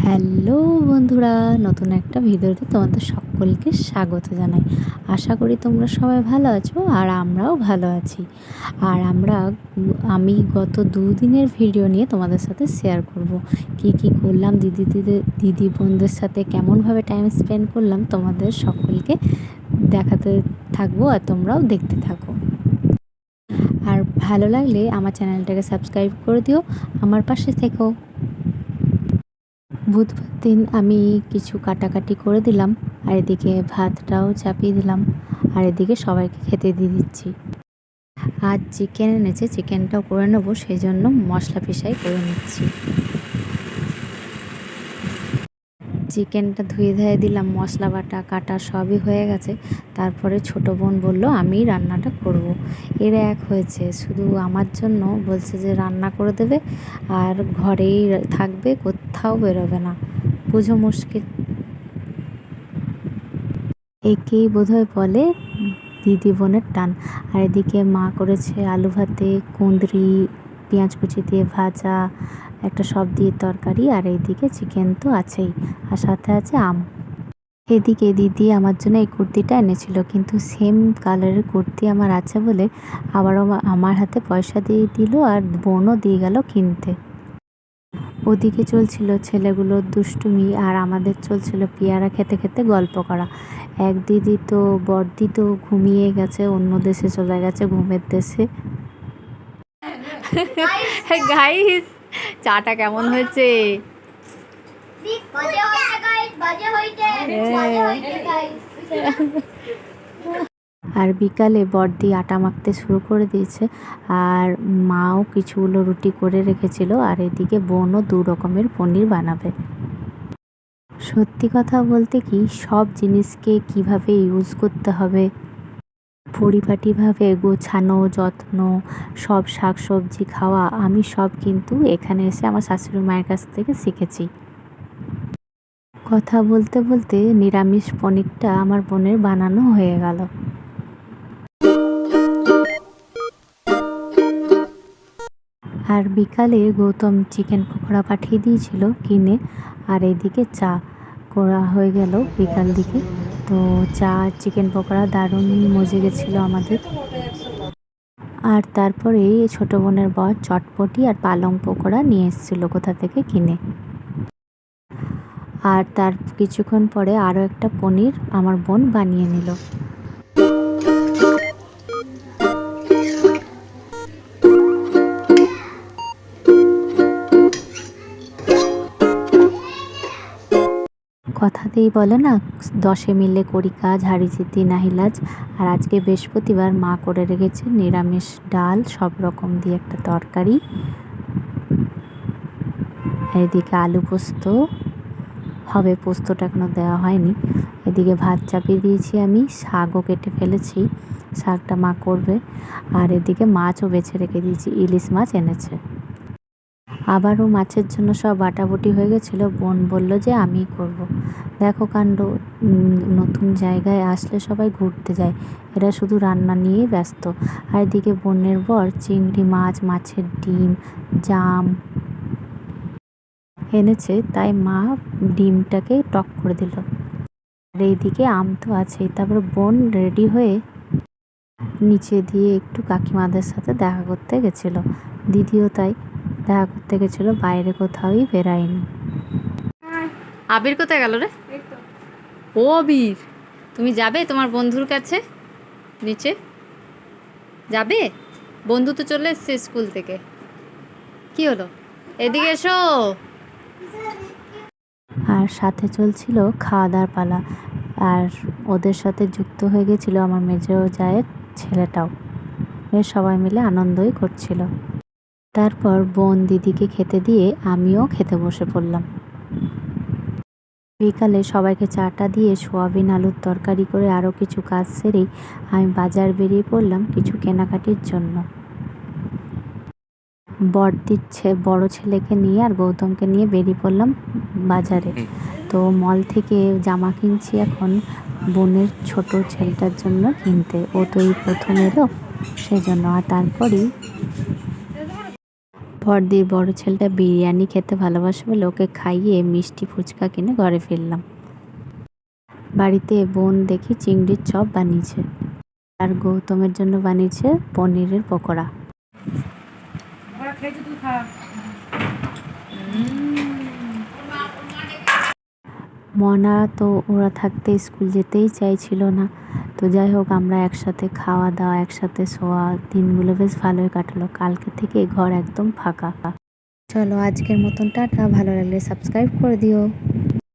Hello বন্ধুরা, নতুন একটা ভিডিওতে তোমাদের সকলকে স্বাগত জানাই। আশা করি তোমরা সবাই ভালো আছো আর আমরাও ভালো আছি। আর আমরা, আমি গত দুদিনের ভিডিও নিয়ে তোমাদের সাথে শেয়ার করব। কি কি করলাম, দিদি দিদি দিদি বোনদের সাথে কেমনভাবে টাইম স্পেন্ড করলাম তোমাদের সকলকে দেখাতে থাকব আর তোমরাও দেখতে থাকো। আর ভালো লাগলে আমার চ্যানেলটাকে সাবস্ক্রাইব করে দিও। আমার পাশে থেকো। বুধবার দিন আমি কিছু কাটাকাটি করে দিলাম, আর এদিকে ভাতটাও চাপিয়ে দিলাম, আর এদিকে সবাইকে খেতে দিয়ে দিচ্ছি। আর চিকেন এনেছে চিকেনটাও করে নেব সেই জন্য মশলা পেশাই করে নিচ্ছি। চিকেনটা ধুয়ে ধুয়ে দিলাম, মশলা বাটা, কাটা সবই হয়ে গেছে। তারপরে ছোট বোন বলল, আমি রান্নাটা করব। এরা এক হয়েছে, শুধু আমার জন্য বলছে যে রান্না করে দেবে, আর ঘরেই থাকবে, কোথাও বেরোবে না। বুঝো মুশকিল। একেই বোধহয় বলে দিদি বোনের টান। আর এদিকে মা করেছে আলু ভাতে, কুঁদরি পেঁয়াজ কুচি দিয়ে ভাজা, একটা সব দিয়ে তরকারি, আর এইদিকে চিকেন তো আছেই, আর সাথে আছে আম। এদিকে দিদি আমার জন্য এই কুর্তিটা এনেছিল, কিন্তু সেম কালারের কুর্তি আমার আছে বলে আবারও আমার হাতে পয়সা দিয়ে দিল আর বোনও দিয়ে গেল কিনতে। ওদিকে চলছিল ছেলেগুলোর দুষ্টুমি, আর আমাদের চলছিল পেয়ারা খেতে খেতে গল্প করা। এক দিদি তো বড়দি তো ঘুমিয়ে গেছে, অন্য দেশে চলে গেছে, ঘুমের দেশে। গাইস চাটা কেমন হয়েছে? আর বিকালে বর্দি আটা মাখতে শুরু করে দিয়েছে, আর মাও কিছুগুলো রুটি করে রেখেছিল, আর এদিকে বোনও দু রকমের পনির বানাবে। সত্যি কথা বলতে কি, সব জিনিসকে কীভাবে ইউজ করতে হবে? পরিপাটিভাবে গোছানো, যত্ন, সব শাক সবজি খাওয়া, আমি সব কিন্তু এখানে এসে আমার শাশুড়ি মায়ের কাছ থেকে শিখেছি। কথা বলতে বলতে নিরামিষ পনিরটা আমার বোনের বানানো হয়ে গেল। আর বিকালে গৌতম চিকেন পকোড়া পাঠিয়ে দিয়েছিল কিনে, আর এদিকে চা করা হয়ে গেল বিকাল দিকে। তো চা চিকেন পকোড়া দারুণ মজে গেছিল আমাদের। আর তারপরে ছোটো বোনের বর চটপটি আর পালং পকোড়া নিয়ে এসেছিল কোথা থেকে কিনে। আর তার কিছুক্ষণ পরে আরও একটা পনির আমার বোন বানিয়ে নিল। কথাতেই বলে না, দশে মিলে করি কাজ হাড়ি জিতি নাহিলাজ আর আজকে বৃহস্পতিবার মা করে রেখেছে নিরামিষ ডাল, সব রকম দিয়ে একটা তরকারি। এদিকে আলু পোস্ত, হবে পোস্তটা এখনও দেওয়া হয়নি। এদিকে ভাত চাপিয়ে দিয়েছি আমি, শাকও কেটে ফেলেছি, শাকটা মা করবে। আর এদিকে মাছও বেছে রেখে দিয়েছি, ইলিশ মাছ এনেছে। আবারও মাছের জন্য সব বাটাবুটি হয়ে গেছিল। বোন বলল যে, আমিই করব। দেখো কাণ্ড নতুন জায়গায় আসলে সবাই ঘুরতে যায়। এরা শুধু রান্না নিয়েই ব্যস্ত। আর এদিকে বোনের বর চিংড়ি মাছ, মাছের ডিম, জাম এনেছে, তাই মা ডিমটাকে টক করে দিল। আর এইদিকে আম তো আছেই। তারপর বোন রেডি হয়ে নিচে দিয়ে একটু কাকিমাদের সাথে দেখা করতে গেছিল। দিদিও তাই দেখা করতে গেছিল বাইরে কোথাওই বেরায়নি আবির কোথায় গেল রে? ও আবির তুমি যাবে তোমার বন্ধুর কাছে? নিচে? যাবে? বন্ধু তো চলে এসছে স্কুল থেকে। কি হলো? এদিকে এসো। আর সাথে চলছিল খাওয়া দাওয়ার পালা। আর ওদের সাথে যুক্ত হয়ে গেছিল আমার মেজো জায়ের ছেলেটাও। বেশ সবাই মিলে আনন্দই করছিল। তারপর বোন দিদিকে খেতে দিয়ে আমিও খেতে বসে পড়লাম। বিকালে সবাইকে চাটা দিয়ে সোয়াবিন আলুর তরকারি করে আরও কিছু কাজ সেরেই আমি বাজার বেরিয়ে পড়লাম কিছু কেনাকাটির জন্য। বড়দির বড় ছেলেকে নিয়ে আর গৌতমকে নিয়ে বেরিয়ে পড়লাম বাজারে। তো মল থেকে জামা কিনছি এখন বোনের ছোট ছেলেটার জন্য কিনতে। ও তো এই প্রথম এলো সেই জন্য আর তারপরেই বড়দির বড় ছেলেটা বিরিয়ানি খেতে ভালোবাসে বলে ওকে খাইয়ে মিষ্টি ফুচকা কিনে ঘরে ফিরলাম বাড়িতে বোন দেখি চিংড়ির চপ বানিয়েছে আর গৌতমের জন্য বানিয়েছে পনিরের পকোড়া। খেয়েছি, তুই খা। মনা তো ওরা থাকতে স্কুল যেতেই চাইছিল না। তো যাই হোক, আমরা একসাথে খাওয়া দাওয়া, একসাথে শোয়া, দিনগুলো বেশ ভালোই কাটলো। কালকে থেকে ঘর একদম ফাঁকা। চলো আজকের মতন টাটা। ভালো লাগলে সাবস্ক্রাইব করে দিও।